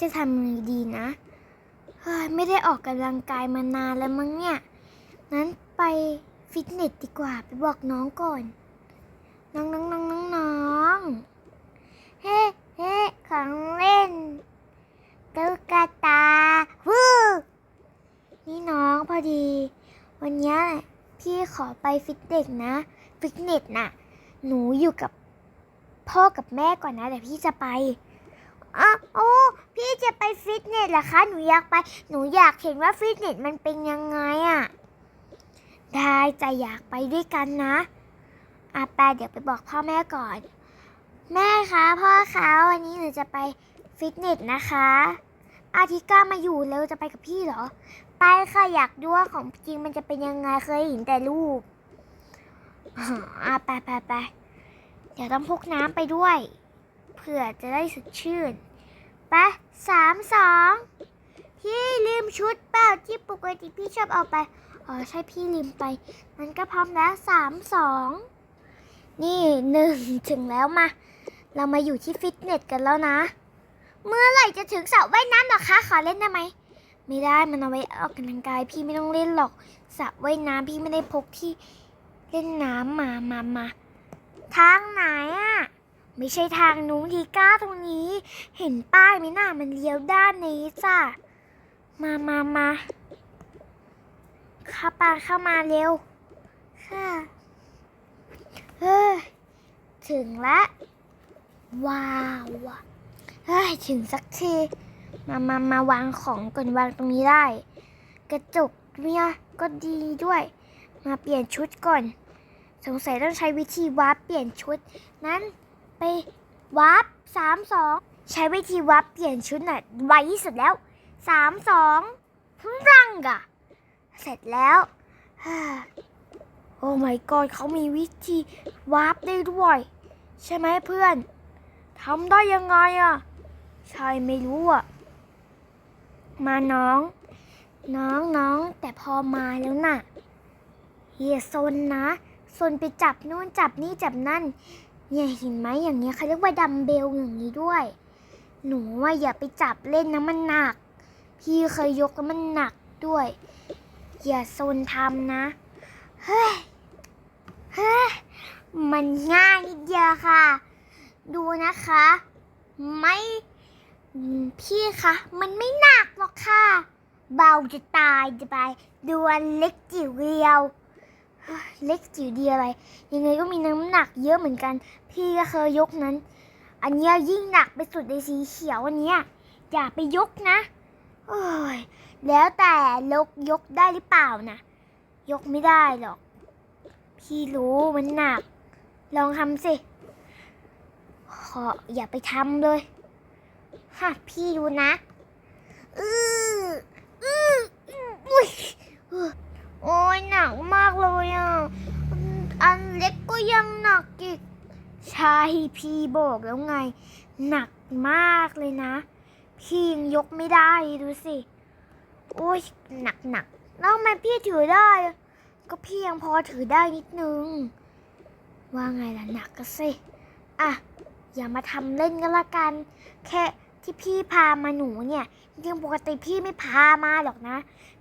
จะทำยังไงดีนะเฮ้ยไม่ได้ออกกำลังกายมานานแล้วมั้งเนี่ยงั้นไปฟิตเนสดีกว่าไปบอกน้องก่อน น้องน้องน้องน้องน้องเฮ้เฮ้ของเล่นตุ๊กตาวู้นี่น้องพอดี วันนี้พี่ขอไปฟิตเนสนะ ฟิตเนสน่ะ หนูอยู่กับพ่อกับแม่ก่อนนะเดี๋ยวพี่จะไป อ๋อโอ้พี่จะไปฟิตเนสเหรอคะ หนูอยากไป หนูอยากเห็นว่าฟิตเนสมันเป็นยังไงอะ่ะ ได้จะอยากไปด้วยกันนะอาไปเดี๋ยวไปบอกพ่อแม่ก่อน แม่คะพ่อคะวันนี้หนูจะไปฟิตเนสนะคะ อาทิก้ามาอยู่แล้วจะไปกับพี่เหรอ ไปค่ะอยากดูว่าของจริงมันจะเป็นยังไงเคยเห็นแต่รูปอ๋ออะไปไปไปเดี๋ยวต้องพกน้ำไปด้วย เผื่อจะได้สดชื่น ไปสามสองพี่ลืมชุดเปล่าที่ปกติพี่ชอบเอาไป อ๋อใช่พี่ลืมไป มันก็พร้อมแล้วสามสองนี่หนึ่งถึงแล้วมา เรามาอยู่ที่ฟิตเนสกันแล้วนะ เมื่อไหร่จะถึงสระว่ายน้ำหรอคะ ขอเล่นได้ไหม ไม่ได้มันเอาไว้ออกกำลังกาย พี่ไม่ต้องเล่นหรอกสระว่ายน้ำพี่ไม่ได้พกที่เล่นน้ำมามามาทางไหนอะ ไม่ใช่ทางนู้นทีก้าตรงนี้ เห็นป้ายไหมน่ามันเลี้ยวด้านนี้จ้ะ มามามาเข้าปาเข้ามาเร็ว ค่ะ เฮ้ย ถึงละ ว้าวว่ะเฮ้ย ถึงสักที มามามาวางของก่อนวางตรงนี้ได้ กระจกเนี่ยก็ดีด้วย มาเปลี่ยนชุดก่อน สงสัยต้องใช้วิธีวาร์ปเปลี่ยนชุดนั้น ไปวาร์ปสามสองใช้วิธีวาร์ปเปลี่ยนชุดน่ะไวที่สุดแล้วสามสองรังอะเสร็จแล้วฮ่าโอ้ my god เขามีวิธีวาร์ปได้ด้วย ใช่ไหมเพื่อนทำได้ยังไงอะใช่ไม่รู้อะมาน้อง น้องน้องแต่พอมาแล้วน่ะเฮียซนนะซนไปจับนู่นจับนี่จับนั่น เนี่ยเห็นไหมอย่างเงี้ยเขาเรียกว่าดัมเบลอย่างนี้ด้วย หนูว่าอย่าไปจับเล่นนะมันหนัก พี่เคยยกแล้วมันหนักด้วย อย่าซนทำนะ เฮ้ย เฮ้ย มันง่ายนิดเดียวค่ะ ดูนะคะ ไม่พี่คะมันไม่หนักหรอกค่ะ เบาจะตายจะไปดูอันเล็กจิ๋วเดียว เล็กจิ๋วดีอะไร ยังไงก็มีน้ำหนักเยอะเหมือนกัน พี่ก็เคยยกนั้น อันนี้ยิ่งหนักไปสุดในสีเขียวอันเนี้ยอย่าไปยกนะโอ้ยแล้วแต่ลกยกได้หรือเปล่านะยกไม่ได้หรอก พี่รู้มันหนัก ลองทำสิขออย่าไปทำเลยค่ะพี่ดูนะ อืออืออุ้ยอ โอ้ยหนักมากเลยอะ อันเล็กก็ยังหนักอีกใช่พี่บอกแล้วไง หนักมากเลยนะ พี่ยังยกไม่ได้ดูสิ โอ้ยหนักหนักแล้วทำไมพี่ถือได้ ก็พี่ยังพอถือได้นิดนึง ว่าไงล่ะหนักก็สิ อะ อย่ามาทำเล่นกันละกัน แค่ ที่พี่พามาหนูเนี่ยจริงปกติพี่ไม่พามาหรอกนะ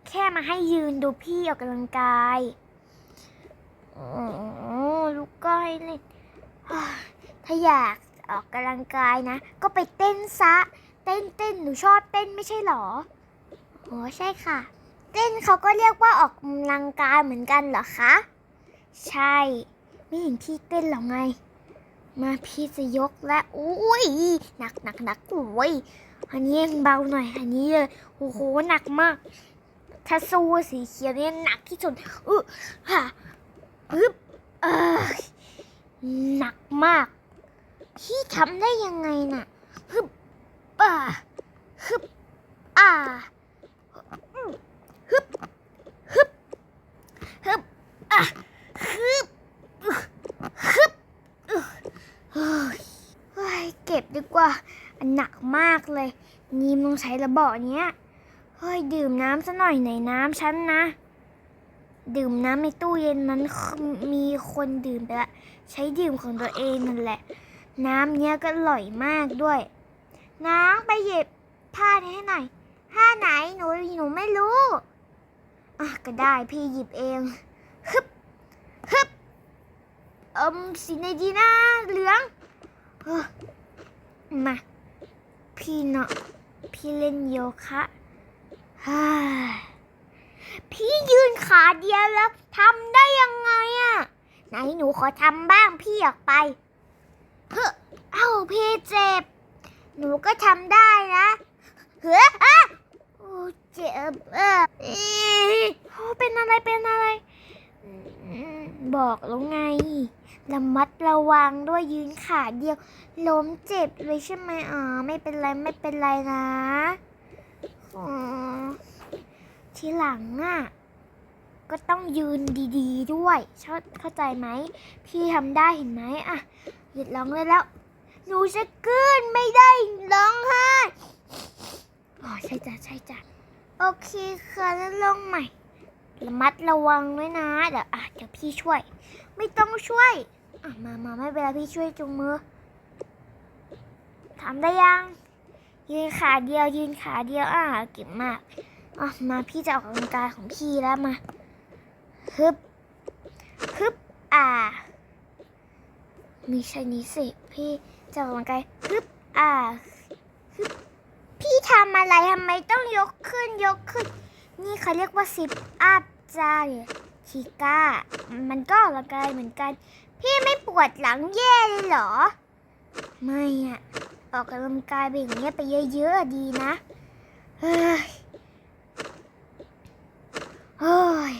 แค่มาให้ยืนดูพี่ออกกำลังกายอ๋อลูกก็ให้เล่นถ้าอยากออกกำลังกายนะ ก็ไปเต้นซะ เต้นเต้นหนูชอบเต้นไม่ใช่หรออ๋อใช่ค่ะ เต้นเขาก็เรียกว่าออกกำลังกายเหมือนกันเหรอคะ ใช่ ไม่เห็นพี่เต้นหรอไง มาพี่จะยกและอุ้ยหนักหนักหนักโอ้ยอันนี้ยังเบาหน่อย อันนี้เลยโอ้โหหนักมากถ้าสู้สีเขียวเนี่ยหนักที่สุดอือฮะปึ๊บเออหนักมาก พี่ทำได้ยังไงน่ะฮึบอ่าฮึบอ่าฮึบฮึบฮึบอะฮึบฮึ ฮ้ยเฮ้ยเก็บดีกว่า อันหนักมากเลย นีมต้องใช้ระเบาะเนี้ย เฮ้ย ดื่มน้ำซะหน่อยไหนน้ำฉันนะ ดื่มน้ำในตู้เย็นนั้นมีคนดื่มไปละ ใช้ดื่มของตัวเองนั่นแหละ น้ำเนี้ยก็อร่อยมากด้วย น้ำไปหยิบผ้านี้ให้หน่อยท่าไหนหนูหนูไม่รู้ อะก็ได้พี่หยิบเอง ฮึบฮึบ เอิมสีไหนดีนะเหลืองเออมาพี่เนาะพี่เล่นโยคะฮ่าพี่ยืนขาเดียวแล้วทำได้ยังไงอะไหนหนูขอทำบ้างพี่อยากไปเฮ้อเอ้าพี่เจ็บ หนูก็ทำได้นะเฮ้ออะโอ้เจ็บเออโอ้เป็นอะไรเป็นอะไร บอกแล้วไง ระมัดระวังด้วยยืนขาเดียว ล้มเจ็บเลยใช่ไหมอ๋อไม่เป็นไรไม่เป็นไรนะอ๋อทีหลังอะก็ต้องยืนดีๆด้วยเข้าเข้าใจไหม พี่ทำได้เห็นไหมอะหยุดร้องเลยแล้ว หนูจะกลืนไม่ได้ร้องไห้อ๋อใช่จ้ะใช่จ้ะโอเคค่ะแล้วลงใหม่ระมัดระวังด้วยนะ เดี๋ยวอะเดี๋ยวพี่ช่วย ไม่ต้องช่วย อะมามาไม่เป็นไรพี่ช่วยจุงมือทำได้ยัง ยืนขาเดียวยืนขาเดียวอะเก่งมากอะมาพี่จะออกกำลังกายของพี่แล้วมาฮึบฮึบอ่าม่ใช่นี้สิพี่จะออกกำลังกายฮึบอ่าฮึบพี่ทำอะไรทำไมต้องยกขึ้นยกขึ้น นี่เขาเรียกว่าซิปอัพจ้ายชิก้า มันก็ออกกำลังกายเหมือนกัน พี่ไม่ปวดหลังแย่เลยเหรอ ไม่อะออกกำลังกายไปอย่างเงี้ยไปเยอะๆดีนะเฮ้ยเฮ้ย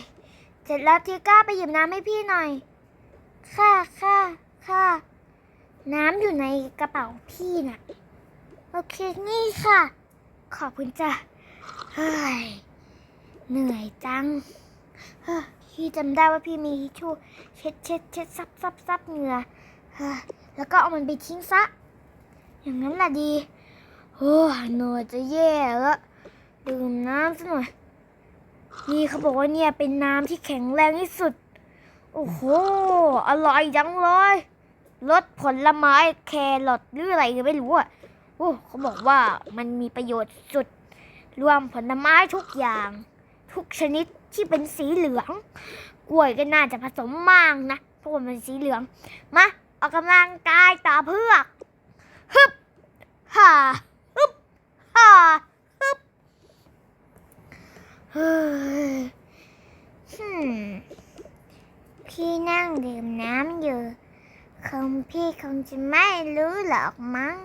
เสร็จแล้วทิก้าไปหยิบน้ำให้พี่หน่อย ค่ะค่ะค่ะ น้ำอยู่ในกระเป๋าพี่น่ะ โอเคนี่ค่ะ ขอบคุณจ้ะ เฮ้ย เหนื่อยจังเฮ้ พี่จำได้ว่าพี่มีทิชชู่เช็ดเช็ดเช็ดซับซับซับเหงื่อแล้วก็เอามันไปทิ้งซะ อย่างนั้นแหละดี โอ้หนื่อยจะแย่แล้วดื่มน้ำสักหน่อย นี่เขาบอกว่าเนี่ยเป็นน้ำที่แข็งแรงที่สุด โอ้โห อร่อยจังเลยรสผลไม้แครอทหรืออะไรก็ไม่รู้อะ โอ้เขาบอกว่ามันมีประโยชน์สุด รวมผลไม้ทุกอย่าง ทุกชนิด ที่เป็นสีเหลือง กล้วยก็น่าจะผสมมากนะเพราะว่ามันสีเหลือง มาออกกำลังกายต่อเพื่อฮึบฮ่าฮึบฮ่าฮึบเฮ้ยพี่นั่งดื่มน้ำอยู่คงพี่คงจะไม่รู้หรอกมั้ง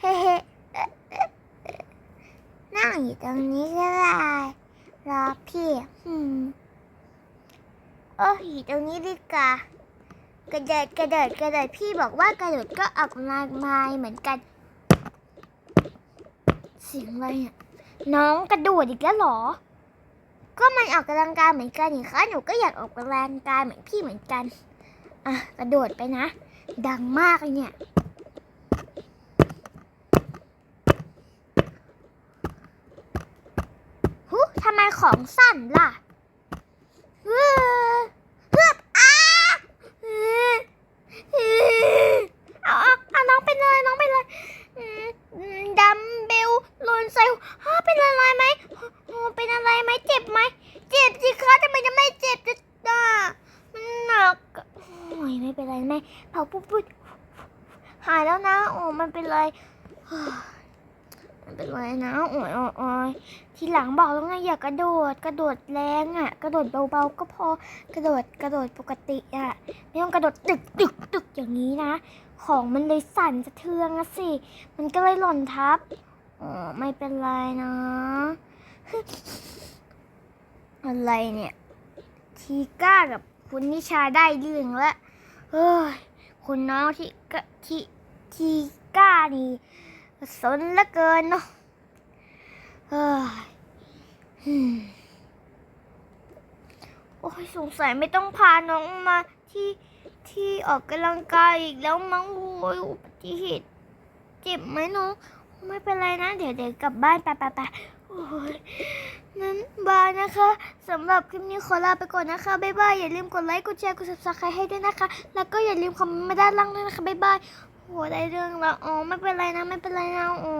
เฮ้เฮ้นั่งอยู่ตรงนี้ก็ได้รอพี่อืม โอ้ยตรงนี้ดีกว่ากระเดิดกระเดิดกระเดิดพี่บอกว่ากระโดดก็ออกกำลังกายเหมือนกัน เสียงอะไรอะน้องกระโดดอีกแล้วเหรอ ก็มันออกกำลังกายเหมือนกันนี่คะหนูก็อยากออกกำลังกายเหมือนพี่เหมือนกันอะกระโดดไปนะ ดังมากเลยเนี่ยหุทำไมของสั่นล่ะเฮ้อเฮ้ออ้าเฮ้อเฮ้อเอาเอาเอาน้องเป็นอะไรน้องเป็นอะไรอืมอืมดัมเบลหล่นใส่หัวอ้าวเป็นอะไรไหมอ๋อเป็นอะไรไหมเจ็บไหม เจ็บสิคะทำไมจะไม่เจ็บจะอ่ามันหนักโอ้ยไม่เป็นไรแม่เผาปุ๊บปุ๊บหายแล้วนะ โอ้มันเป็น ไรเฮ้ยมันเป็นไรนะโอ้ยโอ้ยทีหลังบอกแล้วไงอย่ากระโดด กระโดดแรงอะ กระโดดเบาๆก็พอกระโดดกระโดดปกติอะไม่ต้องกระโดดตึกตึกตึกอย่างนี้นะ ของมันเลยสั่นสะเทืองอะสิ มันก็เลยหล่นทับอ๋อไม่เป็นไรนะ อะไรเนี่ย ทีก้ากับคุณนิชาได้เรื่องแล้วเฮ้ยคุณน้องที่กะที่ที ก้านี่สนเหลือเกินเนาะเฮ้ยอืมโอ้ยสงสัยไม่ต้องพาน้องมาที่ที่ออกกำลังกายอีกแล้วมั้งโอ้ยอุบัติเหตุเจ็บไหมน้องไม่เป็นไรนะ เดี๋ยวเดี๋ยวกลับบ้านไปไปไปโอ้ยนั้นบายนะคะสำหรับคลิปนี้ขอลาไปก่อนนะคะ บ๊ายบาย อย่าลืมกดไลค์ กดแชร์ กด subscribe ให้ด้วยนะคะ แล้วก็อย่าลืมคอมเมนต์มาด้านล่างด้วยนะคะ บ๊ายบาย โอ้ได้เรื่องแล้วอ๋อไม่เป็นไรนะไม่เป็นไรนะอ๋อ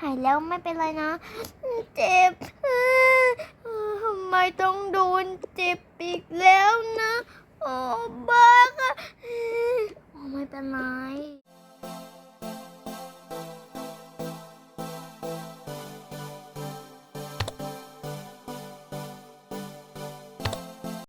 หายแล้วไม่เป็นไรนะ เจ็บทำไมต้องโดนเจ็บอีกแล้วนะ โอ้บ้าค่ะออโอ้ไม่เป็นไร